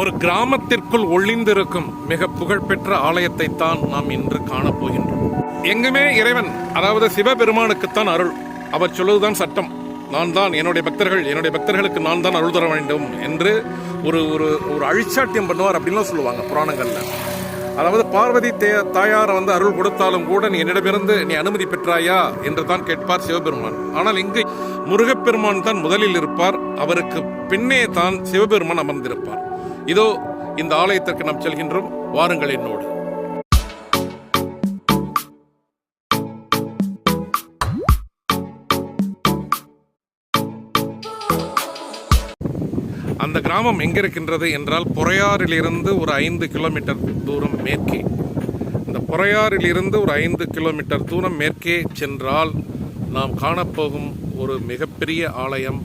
ஒரு கிராமத்திற்குள் ஒளிந்திருக்கும் மிக புகழ்பெற்ற ஆலயத்தை தான் நாம் இன்று காணப்போகின்றோம் எங்குமே இறைவன் அதாவது சிவபெருமானுக்குத்தான் அருள். அவர் சொல்வதுதான் சட்டம். நான் தான் என்னுடைய பக்தர்கள் என்னுடைய பக்தர்களுக்கு நான் தான் அருள் தர வேண்டும் என்று ஒரு ஒரு ஒரு அழிச்சாட்டியம் பண்ணுவார் அப்படின்லாம் சொல்லுவாங்க புராணங்களில். அதாவது பார்வதி தே- தாயார் வந்து அருள் கொடுத்தாலும் கூட நீ என்னிடமிருந்து நீ அனுமதி பெற்றாயா என்று தான் கேட்பார் சிவபெருமான். ஆனால் இங்கு முருகப்பெருமான் தான் முதலில் இருப்பார். அவருக்கு பின்னே தான் சிவபெருமான் அமர்ந்திருப்பார். இதோ இந்த ஆலயத்திற்கு நாம் செல்கின்றோம். வாருங்கள் என்னோடு. அந்த கிராமம் எங்கே இருக்கின்றது என்றால் புறையாறிலிருந்து ஒரு ஐந்து கிலோமீட்டர் தூரம் மேற்கே. இந்த புறையாறிலிருந்து ஒரு ஐந்து கிலோமீட்டர் தூரம் மேற்கே சென்றால் நாம் காணப்போகும் ஒரு மிகப்பெரிய ஆலயம்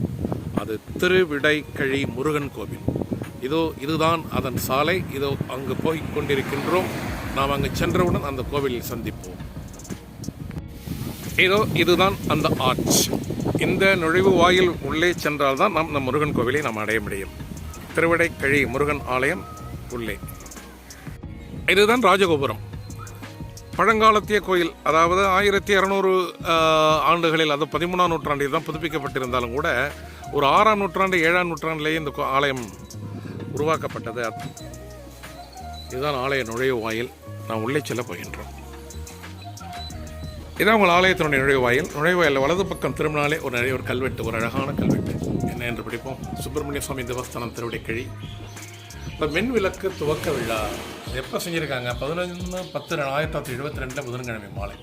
அது திருவிடைக்கழி முருகன் கோவில். இதோ இதுதான் அதன் சாலை. இதோ அங்கு போய் கொண்டிருக்கின்றோம். நாம் அங்கு சென்றவுடன் அந்த கோவிலில் சந்திப்போம். இதோ இதுதான் அந்த ஆர்ச் இந்த நுழைவு வாயில் உள்ளே சென்றால்தான் நாம் நம் முருகன் கோவிலை நாம் அடைய முடியும். திருவிடைக்கழி முருகன் ஆலயம் உள்ளே. இதுதான் ராஜகோபுரம். பழங்காலத்திய கோயில் அதாவது ஆயிரத்தி இரநூறு ஆண்டுகளில் அது பதிமூணாம் நூற்றாண்டில் தான் புதுப்பிக்கப்பட்டிருந்தாலும் கூட ஒரு ஆறாம் நூற்றாண்டு ஏழாம் நூற்றாண்டிலேயே இந்த ஆலயம் உருவாக்கப்பட்டது. இதுதான் ஆலய நுழைவு வாயில். நாம் உள்ளே செல்ல போகின்றோம். இதான் உங்கள் ஆலயத்தினுடைய நுழைவாயில் நுழைவாயில் வலது பக்கம் திரும்பினாலே ஒரு நிறைய ஒரு கல்வெட்டு ஒரு அழகான கல்வெட்டு. என்ன என்று படிப்போம். சுப்பிரமணிய சுவாமி தேவஸ்தானம் திருவடிக்கழி இப்போ மின் விளக்கு துவக்க விழா. எப்போ செஞ்சுருக்காங்க? பதினொன்று பத்து ஆயிரத்தி தொள்ளாயிரத்தி எழுபத்தி ரெண்டில் புதன்கிழமை மாலை.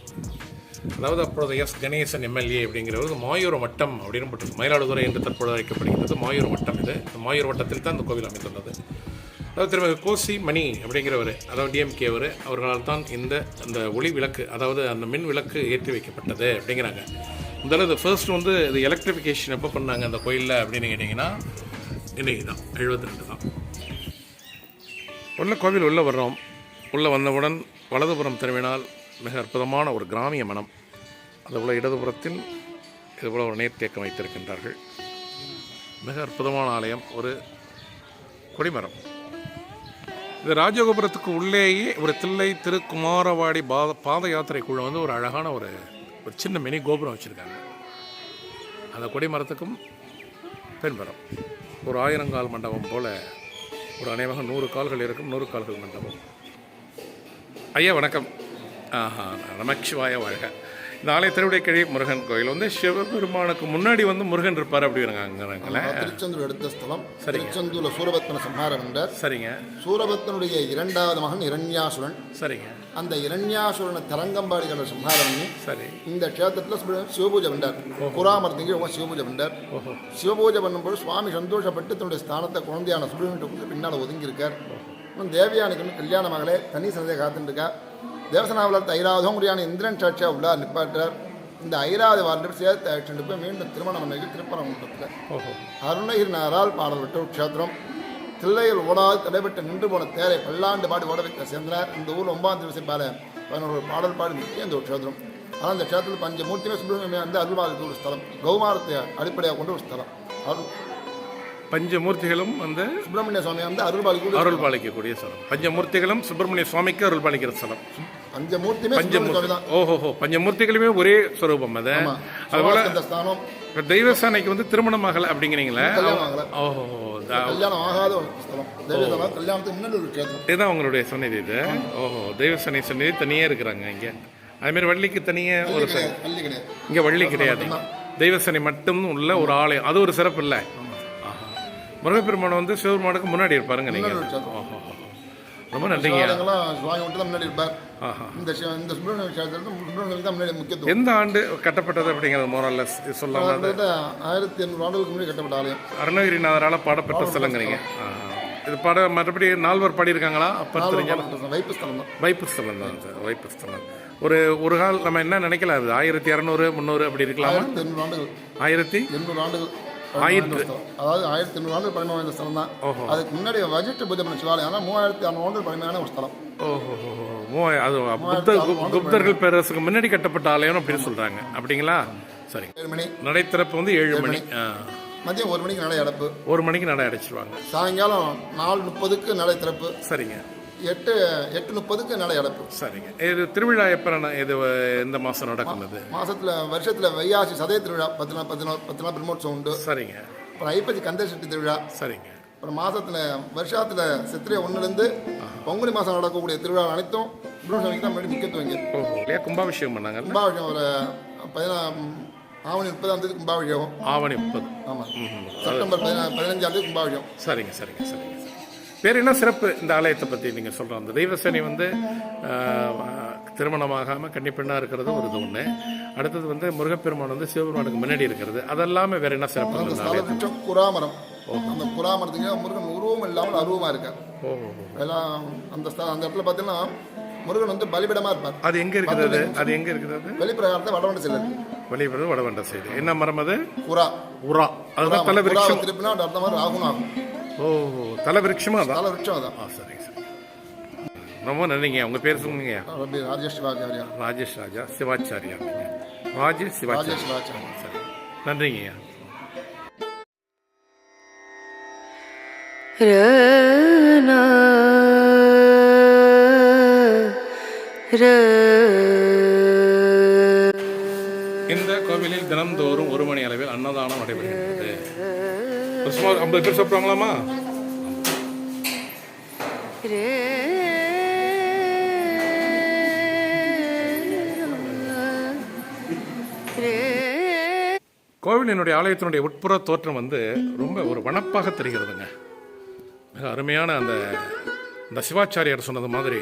அதாவது அப்பொழுது எஸ். கணேசன் எம்எல்ஏ அப்படிங்கிறவர் மாயூர வட்டம் அப்படின்னு போட்டு மயிலாடுதுறை என்று தற்போது அழைக்கப்படுகிறது மாயூர வட்டம் இது. இந்த வட்டத்தில் தான் இந்த கோவில் அமைந்துள்ளது. அதாவது திரும்ப கோசி மணி அப்படிங்கிறவர் அதாவது டிஎம்கே அவர் அவர்களால் தான் இந்த அந்த ஒளி விளக்கு அதாவது அந்த மின் விளக்கு ஏற்றி வைக்கப்பட்டது அப்படிங்கிறாங்க. முதல்ல இது ஃபர்ஸ்ட் வந்து இது எலக்ட்ரிஃபிகேஷன் எப்போ பண்ணாங்க அந்த கோயிலில் அப்படின்னு கேட்டிங்கன்னா இன்னைக்கு தான் எழுபத்தி ரெண்டு தான் உள்ள கோவில் உள்ளே வர்றோம். உள்ளே வந்தவுடன் வலதுபுறம் திரும்பினால் மிக அற்புதமான ஒரு கிராமிய மனம். அதுபோல் இடதுபுறத்தில் இதுபோல் ஒரு நீர்த்தேக்கம் வைத்திருக்கின்றார்கள். மிக அற்புதமான ஆலயம். ஒரு கொடிமரம். இது ராஜகோபுரத்துக்கு உள்ளேயே ஒரு தில்லை திருக்குமாரவாடி பாத பாத யாத்திரை குழு வந்து ஒரு அழகான ஒரு ஒரு சின்ன மினி கோபுரம் வச்சுருக்காங்க. அந்த கொடிமரத்துக்கும் பின்புறம் ஒரு ஆயிரங்கால் மண்டபம் போல் ஒரு அநேகமாக நூறு கால்கள் இருக்கும் நூறு கால்கள் மண்டபம். ஐயா வணக்கம். ஆஹா நமச்சிவாய வாழ்க. இந்த ஆலய திருவிடைக்கழி முருகன் கோயில். வந்து சிவபெருமானுக்கு முன்னாடி வந்து முருகன் இருப்பார் அப்படிங்கிறாங்களே திருச்செந்தூர் எடுத்த ஸ்தலம். திருச்செந்தூர்ல சூரபத்மன சம்ஹாரம் என்றார் சரிங்க. சூரபத்மனுடைய இரண்டாவது மகன் இரண்யாசுரன். சரிங்க. அந்த இரண்யாசுரனை தரங்கம்பாடிகளை சம்ஹாரம் பண்ணி சரி. இந்த க்ஷேத்திரத்தில் சிவ- சிவபூஜை பண்ணார் புறாமரத்துக்கு இவங்க சிவபூஜை பண்ணார் சிவபூஜை பண்ணும்போது சுவாமி சந்தோஷப்பட்டு தன்னுடைய ஸ்தானத்தை குழந்தையான சுப்பிரமணியத்துக்கு பின்னால் ஒதுங்கி இருக்கார் இன்னும் தேவியானுக்கு கல்யாண மகளே தனி சந்தையை காத்துட்டு இருக்கா. தேவசனாவில் ஐராவதம் முடியான இந்திரன் சாட்சியா உள்ளார் நிப்பாட்டார் இந்த ஐராவது வாழ்ந்து சேர்த்து அழைச்சிட்டு போய் மீண்டும் திருமணம் பண்ணி திருப்பரங்குன்றத்தில் அருணகிரினாரால் பாடல் விட்ட க்ஷேத்திரம் தில்லையில் ஓடாது தடைபட்டு நின்று போன தேரை பல்லாண்டு பாடி ஓட வைத்த சேர்ந்தனர் இந்த ஊர் ஒன்பதாம் திவசம் பால பதினோரு பாடல் பாடி முக்கிய இந்த ஒரு க்ஷேத்திரம் ஆனால் இந்த க்ஷேத்திரத்தில் பஞ்சமூர்த்திமே சுப்பிரமணியம் வந்து அருள்வாளுக்கு ஒரு ஸ்தலம் கௌமாரத்தை அடிப்படையாக கொண்ட ஒரு ஸ்தலம். அருள். பஞ்சமூர்த்திகளும் வந்து சுப்பிரமணிய சுவாமி வந்து அருள்வாளிக்கு அருள் பாலிக்கக்கூடிய ஸ்தலம். பஞ்சமூர்த்திகளும் சுப்பிரமணிய சுவாமிக்கு அருள் பாலிக்கிற ஸ்தலம். பஞ்சமூர்த்தியுமே ஓஹோஹோ பஞ்சமூர்த்திகளுமே ஒரே ஸ்வரூபம் அது. அதுபோல இப்ப தெய்வசானைக்கு வந்து திருமணம் ஆகல அப்படிங்கிறீங்களே? ஓஹோ கல்யாணம் ஆகாத கல்யாணத்துக்கு முன்னாடி இதுதான் உங்களுடைய சந்நிதி இது. ஓஹோ தெய்வசானை சந்நிதி தனியே இருக்கிறாங்க இங்க. அதே மாதிரி வள்ளிக்கு தனியே ஒரு இங்க வள்ளி கிடையாது. தெய்வசனை மட்டும் உள்ள ஒரு ஆலயம். அது ஒரு சிறப்பு இல்லை. முருகப்பெருமான் வந்து சிவபெருமானுக்கு முன்னாடி இருப்பாருங்க நீங்க. முன்னாடி ஒரு க்ஷேத்திரம். ஓஹோ ரொம்ப நன்றிங்க. சுவாமி மட்டும் தான் முன்னாடி இருப்பார். இந்த இந்த சுப்பிரமணிய க்ஷேத்திரத்தில் சுப்பிரமணியம் தான் முன்னாடி முக்கியத்துவம். எந்த ஆண்டு கட்டப்பட்டது அப்படிங்கிறது மோரல்ல கிட்டத்தட்ட ஆயிரத்தி எண்ணூறு ஆண்டுகளுக்கு முன்னாடி கட்டப்பட்ட ஆலயம். அருணகிரிநாதரால பாடப்பெற்ற ஸ்தலங்கிறீங்க. இது பாட மறுபடியும் நால்வர் பாடியிருக்காங்க. அப்ப தெரிஞ்ச வைப்பு ஸ்தலம் தான். வைப்பு ஸ்தலம் தான் சார். வைப்பு ஸ்தலம். ஒரு ஒரு கால் நம்ம என்ன நினைக்கலாம்? அது ஆயிரத்தி இரநூறு முந்நூறு அப்படி இருக்கலாமா? ஆயிரத்தி எண்ணூறு ஆண்டுகள். ஆயிரத்தி? எண்ணூறு ஆண்டுகள். ஆயிரத்து. அதாவது ஆயிரத்தி எண்ணூறு ஆண்டுகள் பழமை வாய்ந்த ஸ்தலம் தான். அதுக்கு முன்னாடி வஜிட்டு பண்ண சிவாலயம் ஆனால் மூவாயிரத்தி அறுநூறு பழமையான ஒரு ஸ்தலம். ஓஹோ அது புத்த குப்தர்கள் பேரரசுக்கு முன்னாடி கட்டப்பட்ட ஆலயம் அப்படின்னு சொல்றாங்க. அப்படிங்களா? சரி. ஏழு மணி. நடை திறப்பு வந்து ஏழு மணி. மதியம் ஒரு மணிக்கு நடை அடைப்பு. ஒரு மணிக்கு நடை அடைச்சிருவாங்க. சாயங்காலம் நாலு முப்பதுக்கு நடை திறப்பு சரிங்க. எட்டு எட்டு முப்பதுக்கு நடை அடைப்பு சரிங்க. இது திருவிழா எப்போ இது எந்த மாதம் நடக்கும் இது மாசத்துல வருஷத்துல வையாசி சதய திருவிழா பத்து நாள் பத்து நாள் பத்து நாள் பிரம்மோற்சவம் உண்டு. சரிங்க. அப்புறம் ஐப்பசி கந்த சஷ்டி திருவிழா. சரிங்க. அப்புறம் மாசத்துல வருஷத்துல சித்திரை ஒன்றுலேருந்து பங்குனி மாதம் நடக்கக்கூடிய திருவிழா அனைத்தும் பிரம்மசாமிக்கு தான் முன்னாடி முக்கியத்துவம் இங்கே. கும்பாபிஷேகம் பண்ணாங்கல்ல? கும்பாபிஷேகம் ஒரு பதினா ஆவணி முப்பதாம் தேதி கும்பாபிஷேகம். ஆவணி முப்பது. ஆமாம் செப்டம்பர் பதினா பதினஞ்சாம் தேதி கும்பாபிஷேகம். சரிங்க சரிங்க சரிங்க. சரி வேறு என்ன சிறப்பு இந்த ஆலயத்தை பற்றி நீங்கள் சொல்கிறோம் அந்த தெய்வசேனை வந்து திருமணமாகாமல் கன்னிப்பெண்ணாக இருக்கிறது ஒரு இது ஒன்று அடுத்தது வந்து முருகப்பெருமான் வந்து சிவபெருமானுக்கு முன்னாடி இருக்கிறது. அதெல்லாமல் வேறு என்ன சிறப்பு அந்த குராமரம். அந்த குராமரத்துக்கு முருகன் உருவம் இல்லாமல் அருவமாக இருக்கார். எல்லாம் அந்த அந்த இடத்துல பார்த்தீங்கன்னா முருகன் வந்து பலிபிடமாக இருப்பார். அது எங்கே இருக்குது அது? எங்கே இருக்குது அது? வெளிப்பிரகாரத்தை வடவண்ட செல்லு வெளிப்படுறது வடவண்ட சைடு. என்ன மரம் அது? குரா உரா. அதுதான் தலை திருப்பினா அர்த்தம் மாதிரி ஆகும் ஆகும். ஓ தலை விருட்சமா அதான்? ஸ்தல விருட்சம் அதான். ஆ சரிங்க சரி. ரொம்ப நன்றிங்க. உங்கள் பேர் சொல்லுங்க. ரபி ராஜேஷ் சிவாச்சாரியா ராஜேஷ் ராஜா சிவாச்சாரியா. ராஜேஷ் சிவாச்சாரியா சிவாச்சாரியா சரி. நன்றிங்கய்யா ரனா இந்த கோவிலில் தினந்தோறும் ஒரு மணி அளவில் அன்னதானம் நடைபெறுகிறது ஒரு சுமார் ஐம்பது பேர் சாப்பிடுவாங்களாமா கோவிலினுடைய ஆலயத்தினுடைய உட்புற தோற்றம் வந்து ரொம்ப ஒரு வனப்பாக தெரிகிறதுங்க. மிக அருமையான அந்த இந்த சிவாச்சாரியார் சொன்னது மாதிரி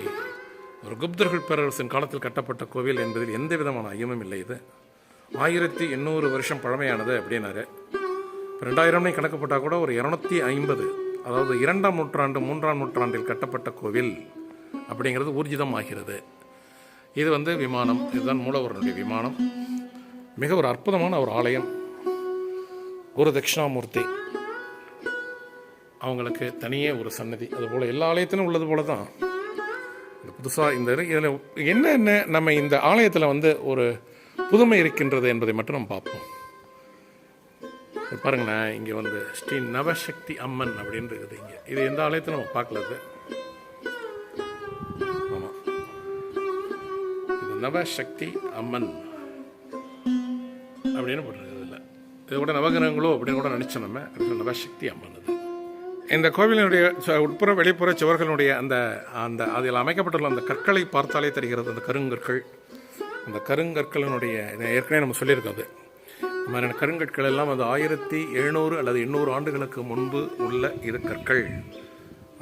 ஒரு குப்தர்கள் பேரரசின் காலத்தில் கட்டப்பட்ட கோவில் என்பதில் எந்த விதமான ஐயமும் இல்லை இது. ஆயிரத்தி எண்ணூறு வருஷம் பழமையானது அப்படின்னாரு. ரெண்டாயிரம்னு கணக்கு போட்டால் கூட ஒரு இரநூத்தி ஐம்பது. அதாவது இரண்டாம் நூற்றாண்டு மூன்றாம் நூற்றாண்டில் கட்டப்பட்ட கோவில் அப்படிங்கிறது ஊர்ஜிதம் ஆகிறது இது வந்து விமானம் இதுதான் மூலவரனுடைய விமானம். மிக ஒரு அற்புதமான ஒரு ஆலயம். குரு தட்சிணாமூர்த்தி அவங்களுக்கு தனியே ஒரு சன்னதி. அதுபோல் எல்லா ஆலயத்திலும் உள்ளது போல தான் இந்த புதுசாக இந்த இதில் என்னென்ன நம்ம இந்த ஆலயத்தில் வந்து ஒரு புதுமை இருக்கின்றது என்பதை மட்டும் நம்ம பார்ப்போம். பாருங்கண்ணா இங்கே வந்து ஸ்ரீ நவசக்தி அம்மன் அப்படின்னு இருக்குது இங்கே. இது எந்த ஆலயத்தில் நம்ம பார்க்கலது ஆமாம் இது நவசக்தி அம்மன் அப்படின்னு போட்டிருக்குது இல்லை இது கூட நவகிரகங்களோ அப்படின்னு கூட நினச்சோம் நம்ம. அது நவசக்தி அம்மன் அது. இந்த கோவிலினுடைய உட்புற வெளிப்புற சுவர்களுடைய அந்த அந்த அதில் அமைக்கப்பட்டுள்ள அந்த கற்களை பார்த்தாலே தெரிகிறது. அந்த கருங்கற்கள் அந்த கருங்கற்களினுடைய ஏற்கனவே நம்ம சொல்லியிருக்கோம் அது. இந்த மாதிரியான கருங்கற்கள் எல்லாம் அது ஆயிரத்தி எழுநூறு அல்லது எண்ணூறு ஆண்டுகளுக்கு முன்பு உள்ள இரு கற்கள்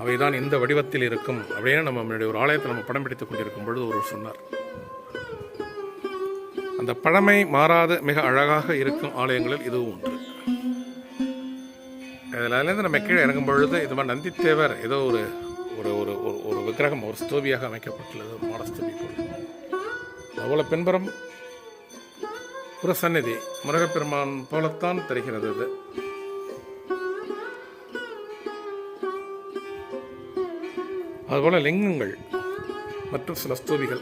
அவைதான் இந்த வடிவத்தில் இருக்கும். அப்படின்னு நம்ம முன்னாடி ஒரு ஆலயத்தை நம்ம படம் பிடித்துக் கொண்டிருக்கும் பொழுது ஒருவர் சொன்னார். அந்த பழமை மாறாத மிக அழகாக இருக்கும் ஆலயங்களில் இதுவும் ஒன்று. அதிலேருந்து நம்ம கீழே இறங்கும் பொழுது இது மாதிரி நந்தித்தேவர் ஏதோ ஒரு ஒரு ஒரு ஒரு ஒரு விக்கிரகம் ஒரு ஸ்தூபியாக அமைக்கப்பட்டுள்ளது மாடஸ்தூபி அவ்வளோ பின்புறம் ஒரு சந்நிதி முருகப்பெருமான் போலத்தான் தெரிகிறது இது அதுபோல் லிங்கங்கள் மற்றும் சில ஸ்தூபிகள்.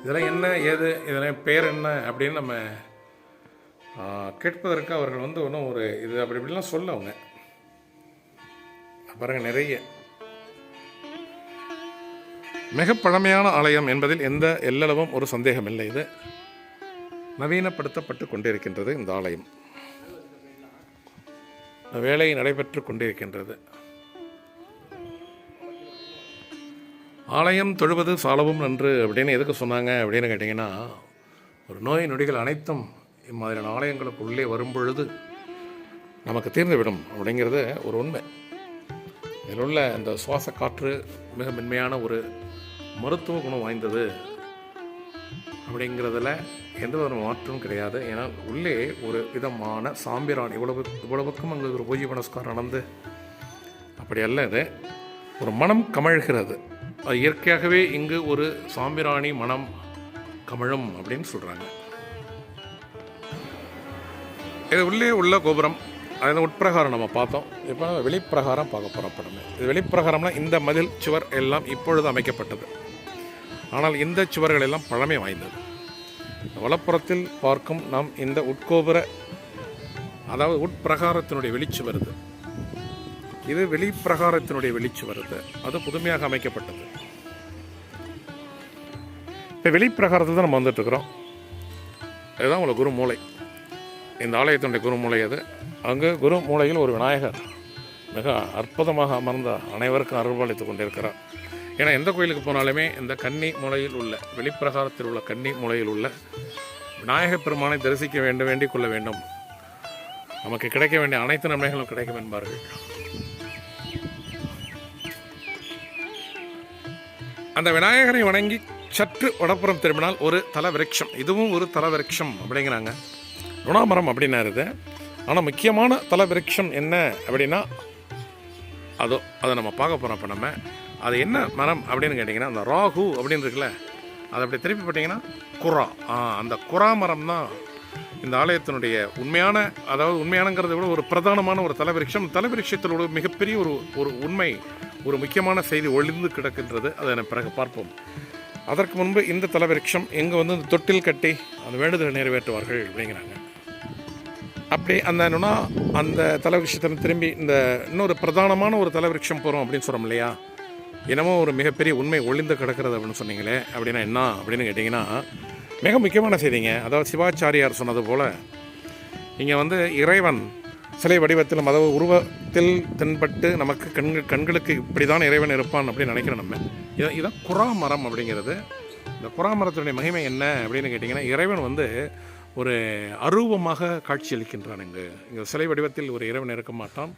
இதெல்லாம் என்ன ஏது இதெல்லாம் பேர் என்ன அப்படின்னு நம்ம கேட்பதற்கு அவர்கள் வந்து ஒன்றும் ஒரு இது அப்படி இப்படிலாம் சொல்ல அவங்க. பாருங்கள் நிறைய. மிக பழமையான ஆலயம் என்பதில் எந்த எல்லளவும் ஒரு சந்தேகம் இல்லை இது. நவீனப்படுத்தப்பட்டு கொண்டிருக்கின்றது இந்த ஆலயம். வேலை நடைபெற்று கொண்டிருக்கின்றது ஆலயம் தொழுவது சாலவும் நன்று அப்படின்னு எதுக்கு சொன்னாங்க அப்படின்னு கேட்டிங்கன்னா ஒரு நோய் நொடிகள் அனைத்தும் இம்மாதிரியான ஆலயங்களுக்கு உள்ளே வரும்பொழுது நமக்கு தீர்ந்துவிடும் அப்படிங்கிறது ஒரு உண்மை. இதில் உள்ள இந்த சுவாச காற்று மிக மென்மையான ஒரு மருத்துவ குணம் வாய்ந்தது அப்படிங்கிறதுல எந்த வித மாற்றமும் கிடையாது. ஏன்னா உள்ளே ஒரு விதமான சாம்பிரான் இவ்வளவு இவ்வளவுக்கும் அங்கே ஒரு பூஜை புனஸ்காரம் நடந்து. அப்படி அல்ல இது. ஒரு மனம் கமழ்கிறது. அது இயற்கையாகவே இங்கு ஒரு சாம்பிராணி மனம் கமழும் அப்படின்னு சொல்கிறாங்க இது உள்ளே உள்ள கோபுரம். அது உட்பிரகாரம் நம்ம பார்த்தோம். இப்போ நம்ம வெளிப்பிரகாரம் பார்க்க போகிறோம் படமே. இது வெளிப்பிரகாரம்னா இந்த மதில் சுவர் எல்லாம் இப்பொழுது அமைக்கப்பட்டது. ஆனால் இந்த சுவர்கள் எல்லாம் பழமை வாய்ந்தது. வலப்புறத்தில் பார்க்கும் நாம் இந்த உட்கோபுர அதாவது உட்பிரகாரத்தினுடைய வெளிச்சு வருது. இது வெளிப்பிரகாரத்தினுடைய வெளிச்சு வருது. அது புதுமையாக அமைக்கப்பட்டது. இப்போ வெளிப்பிரகாரத்தில் தான் நம்ம வந்துட்டு இருக்கிறோம் இதுதான் உங்களுக்கு குரு மூலை இந்த ஆலயத்தினுடைய குருமூலை அது. அங்கு குரு மூலையில் ஒரு விநாயகர். மிக அற்புதமாக அமர்ந்த அனைவருக்கும் அருள்பாலித்து கொண்டிருக்கிறார். ஏன்னா எந்த கோயிலுக்கு போனாலுமே இந்த கன்னி மூலையில் உள்ள வெளிப்பிரகாரத்தில் உள்ள கன்னி மூலையில் உள்ள விநாயகப் பெருமானை தரிசிக்க வேண்டும் வேண்டிக் கொள்ள வேண்டும். நமக்கு கிடைக்க வேண்டிய அனைத்து நன்மைகளும் கிடைக்கும் என்பார்கள். அந்த விநாயகரை வணங்கி சற்று வடப்புறம் திரும்பினால் ஒரு தலவிருட்சம். இதுவும் ஒரு தலவிருட்சம் அப்படிங்கிறாங்க. ருணாமரம் அப்படின்னாருது ஆனால் முக்கியமான தலவிருட்சம் என்ன அப்படின்னா அதோ அதை நம்ம பார்க்க போகிறோம் இப்போ நம்ம அது என்ன மரம் அப்படின்னு கேட்டிங்கன்னா அந்த ராகு அப்படின்னு இருக்குல்ல அதை அப்படி திருப்பி போட்டிங்கன்னா குரா ஆ அந்த குரா மரம் தான் இந்த ஆலயத்தினுடைய உண்மையான அதாவது உண்மையானங்கிறத விட ஒரு பிரதானமான ஒரு தலைவிருஷம் தலைவிருட்சத்தில் மிகப்பெரிய ஒரு ஒரு உண்மை ஒரு முக்கியமான செய்தி ஒளிந்து கிடக்கின்றது. அதை பிறகு பார்ப்போம். அதற்கு முன்பு இந்த தலைவிருஷம் எங்கே வந்து இந்த தொட்டில் கட்டி அந்த வேண்டுதலை நிறைவேற்றுவார்கள் அப்படிங்கிறாங்க. அப்படி அந்த என்னன்னா அந்த தலைவிருஷத்தை திரும்பி இந்த இன்னொரு பிரதானமான ஒரு தலைவிருஷம் போகிறோம் அப்படின்னு சொல்கிறோம் இல்லையா? என்னமோ ஒரு மிகப்பெரிய உண்மை ஒளிந்து கிடக்கிறது அப்படின்னு சொன்னீங்களே அப்படின்னா என்ன அப்படின்னு கேட்டிங்கன்னா மிக முக்கியமான செய்திங்க. அதாவது சிவாச்சாரியார் சொன்னது போல் இங்கே வந்து இறைவன் சிலை வடிவத்தில் அதாவது உருவத்தில் தென்பட்டு நமக்கு கண்கள் கண்களுக்கு இப்படி தான் இறைவன் இருப்பான் அப்படின்னு நினைக்கிறோம் நம்ம. இதான் இதான் குறா மரம் அப்படிங்கிறது. இந்த குறா மரத்தினுடைய மகிமை என்ன அப்படின்னு கேட்டிங்கன்னா இறைவன் வந்து ஒரு அரூபமாக காட்சியளிக்கின்றான் இங்கு. இங்கே சிலை வடிவத்தில் ஒரு இறைவன் இருக்க மாட்டான்.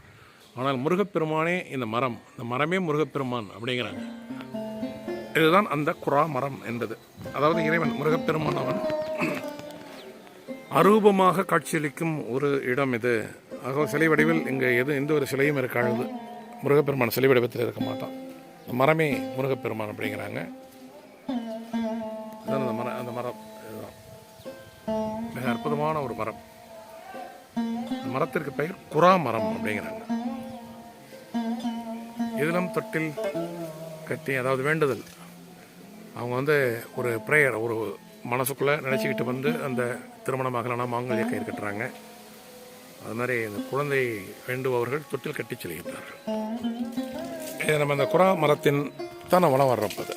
ஆனால் முருகப்பெருமானே இந்த மரம் இந்த மரமே முருகப்பெருமான் அப்படிங்கிறாங்க. இதுதான் அந்த குறா மரம் என்பது. அதாவது இறைவன் முருகப்பெருமான் அவன் அரூபமாக காட்சியளிக்கும் ஒரு இடம் இது. ஆக சிலை வடிவில் இங்கே எது எந்த ஒரு சிலையும் இருக்காது. முருகப்பெருமான் சிலை வடிவத்தில் இருக்க மாட்டான். இந்த மரமே முருகப்பெருமான் அப்படிங்கிறாங்க. இதுதான் அந்த மரம் அந்த மரம் இதுதான். மிக அற்புதமான ஒரு மரம். இந்த மரத்திற்கு பெயர் குறா மரம் அப்படிங்கிறாங்க. இதிலும் தொட்டில் கட்டி அதாவது வேண்டுதல். அவங்க வந்து ஒரு ப்ரேயர் ஒரு மனசுக்குள்ளே நினச்சிக்கிட்டு வந்து அந்த திருமணமாகலனா மாங்கல்ய கயிறு கட்டுறாங்க. அது மாதிரி இந்த குழந்தை வேண்டுபவர்கள் தொட்டில் கட்டி செல்கின்றார்கள். இது நம்ம இந்த குரா மரத்தின் தான் வளம் வர்றப்பது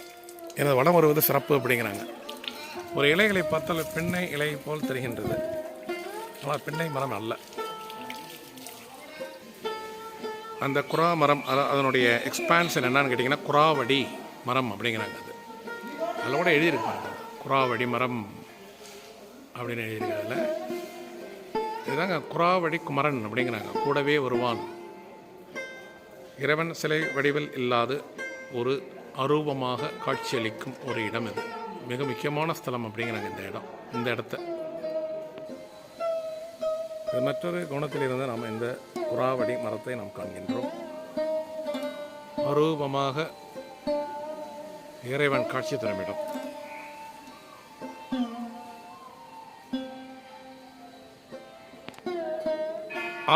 எனது வளம் வருவது சிறப்பு அப்படிங்கிறாங்க. ஒரு இலைகளை பார்த்தால் பெண்ணை இலை போல் தெரிகின்றது. ஆனால் பெண்ணை மரம் அல்ல. அந்த குறா மரம் அதனுடைய எக்ஸ்பான்ஷன் என்னன்னு கேட்டிங்கன்னா குறாவடி மரம் அப்படிங்கிறாங்க அது. அதில் கூட எழுதியிருக்காங்க குறாவடி மரம் அப்படின்னு எழுதியிருக்கிறதுல. இதுதாங்க குறாவடி குமரன் அப்படிங்கிறாங்க. கூடவே வருவான். இறைவன் சிலை வடிவில் இல்லாது ஒரு அரூபமாக காட்சியளிக்கும் ஒரு இடம் இது. மிக முக்கியமான ஸ்தலம் அப்படிங்கிறாங்க இந்த இடம் இந்த இடத்த. இது மற்றொரு கோணத்திலிருந்து நாம் இந்த புறாவடி மரத்தை நாம் காண்கின்றோம். அரூபமாக இறைவன் காட்சி தருமிடம்.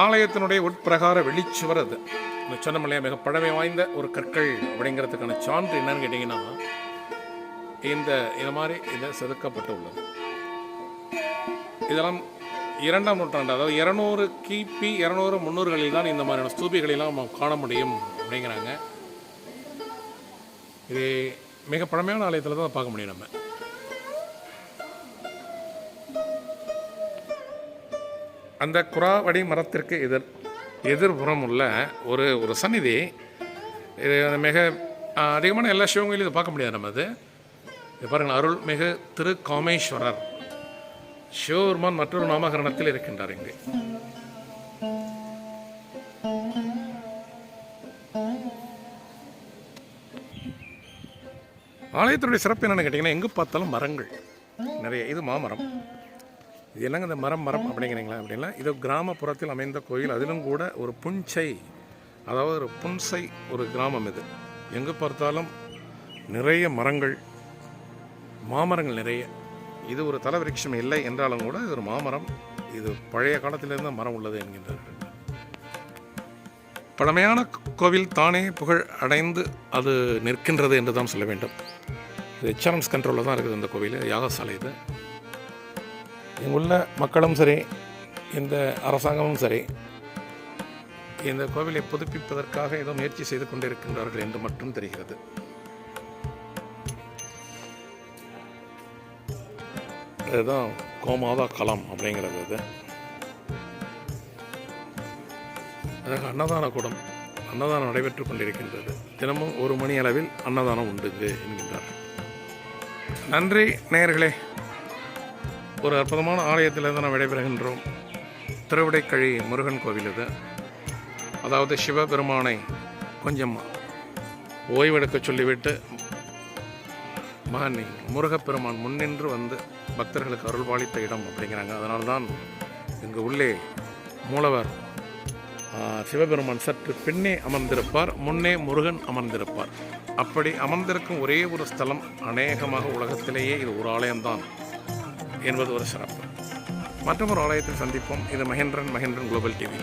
ஆலயத்தினுடைய உட்பிரகார வெளிச்சுவர் அது. இந்த மிக பழமை வாய்ந்த ஒரு கற்கள் அப்படிங்கிறதுக்கான சான்று என்னன்னு கேட்டிங்கன்னா இந்த இந்த மாதிரி இதை செதுக்கப்பட்டு உள்ளது இதெல்லாம் இரண்டாம் நூற்றாண்டு அதாவது இரநூறு கிபி இரநூறு முந்நூறுகளில் தான் இந்த மாதிரியான ஸ்தூபிகளெல்லாம் நம்ம காண முடியும் அப்படிங்கிறாங்க. இது மிக பழமையான ஆலயத்தில் தான் பார்க்க முடியும் நம்ம. அந்த குறாவடி மரத்திற்கு எதிர் எதிர்புறம் உள்ள ஒரு ஒரு சந்நிதி. இது மிக அதிகமான எல்லா சிவங்களையும் இதை பார்க்க முடியாது நம்ம அது. இது பாருங்கள் அருள்மிகு திரு காமேஸ்வரர் சிவபெருமான் மற்றொரு நாமகரணத்தில் இருக்கின்றார் இங்கு. ஆலயத்தினுடைய சிறப்பு என்னன்னு கேட்டிங்கன்னா எங்கே பார்த்தாலும் மரங்கள். நிறைய இது மாமரம். இது என்னங்க இந்த மரம் மரம் அப்படிங்கிறீங்களா? அப்படின்னா இது கிராமப்புறத்தில் அமைந்த கோயில். அதிலும் கூட ஒரு புன்சை அதாவது ஒரு புன்சை ஒரு கிராமம் இது. எங்கே பார்த்தாலும் நிறைய மரங்கள் மாமரங்கள் நிறைய. இது ஒரு தலவிருட்சம் இல்லை என்றாலும் கூட இது ஒரு மாமரம். இது பழைய காலத்திலிருந்து மரம் உள்ளது என்கின்றார்கள் பழமையான கோவில் தானே புகழ் அடைந்து அது நிற்கின்றது என்று தான் சொல்ல வேண்டும். இது எச்ஆர்எம்ஸ் கண்ட்ரோலில் தான் இருக்குது இந்த கோவில் யாகசாலை இது. இங்குள்ள மக்களும் சரி இந்த அரசாங்கமும் சரி இந்த கோவிலை புதுப்பிப்பதற்காக ஏதோ முயற்சி செய்து கொண்டிருக்கின்றார்கள் என்று மட்டும் தெரிகிறது. இதுதான் கோமாதா களம் அப்படிங்கிறது இது. அதாக அன்னதான கூடம் அன்னதானம் நடைபெற்றுக் கொண்டிருக்கின்றது. தினமும் ஒரு மணி அளவில் அன்னதானம் உண்டு என்கின்றார். நன்றி நேயர்களே. ஒரு அற்புதமான ஆலயத்திலிருந்து நாம் விடைபெறுகின்றோம். திருவிடைக்கழி முருகன் கோவில் இது. அதாவது சிவபெருமானை கொஞ்சம் ஓய்வெடுக்க சொல்லிவிட்டு மகன் முருகப்பெருமான் முன்னின்று வந்து பக்தர்களுக்கு அருள்பாலித்த இடம் அப்படிங்கிறாங்க. அதனால தான் இங்கு உள்ளே மூலவர் சிவபெருமான் சற்று பின்னே அமர்ந்திருப்பார் முன்னே முருகன் அமர்ந்திருப்பார். அப்படி அமர்ந்திருக்கும் ஒரே ஒரு ஸ்தலம் அநேகமாக உலகத்திலேயே இது ஒரு ஆலயம்தான் என்பது ஒரு சிறப்பு. மற்றொரு ஆலயத்தில் சந்திப்போம். இது மகேந்திரன் மகேந்திரன் குளோபல் டிவி